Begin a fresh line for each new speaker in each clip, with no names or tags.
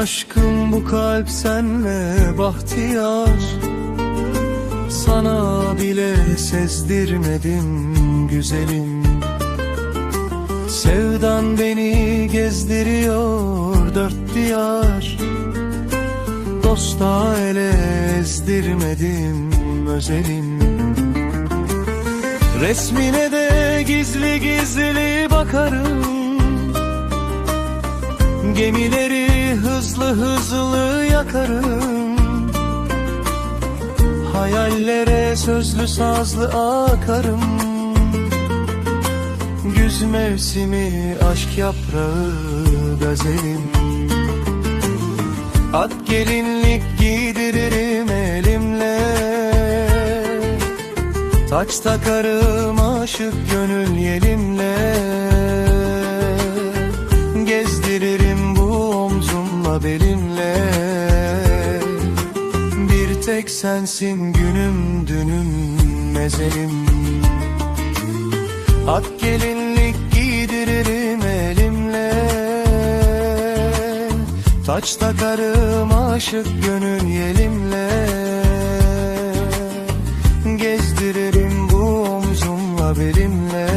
aşkım bu kalp senle bahtiyar. Sana bile sezdirmedim güzelim. Sevdan beni gezdiriyor dört diyar. Dosta ele ezdirmedim özelim. Resmine de gizli gizli bakarım Gemileri hızlı hızlı yakarım. Hayallere sözlü sazlı akarım. Güz mevsimi aşk yaprağı gazelim At gelinlik giydiririm elimle. Taç takarım aşık gönül yelimle sensin günüm dünüm mezelim. At gelinlik giydiririm elimle. Taç takarım aşık gönül yelimle. Gezdiririm bu omzumla belimle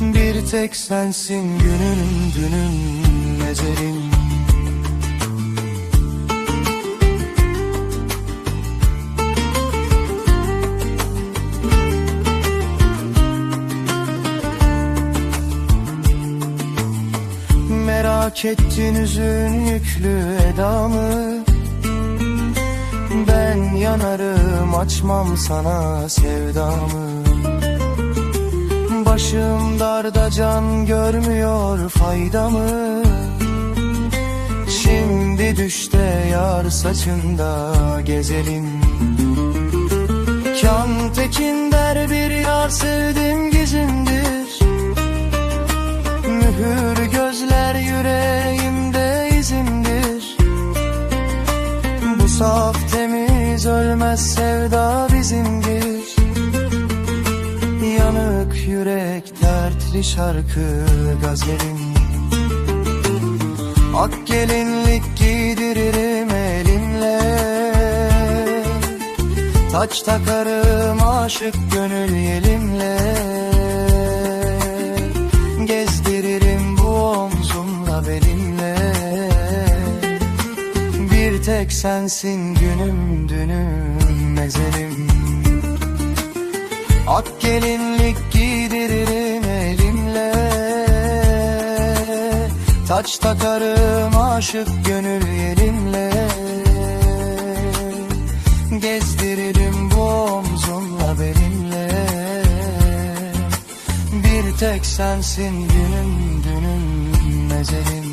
Bir tek sensin günüm dünüm mezelim Merak ettin üzün yüklü edamı. Ben yanarım açmam sana sevdamı. Başım darda can görmüyor faydamı. Şimdi düşte yar saçında gezelim. Kan tekin der bir yar sevdim gizimdir saf temiz ölmez sevda bizimdir. Yanık yürek dertli şarkı gazelim Ak gelinlik giydiririm elimle. Taç takarım aşık gönül yelimle sensin günüm dünüm mezelim Ak gelinlik giydiririm elimle. Taç takarım aşık gönül yelimle Gezdiririm bu omzumla benimle. Bir tek sensin günüm dünüm mezelim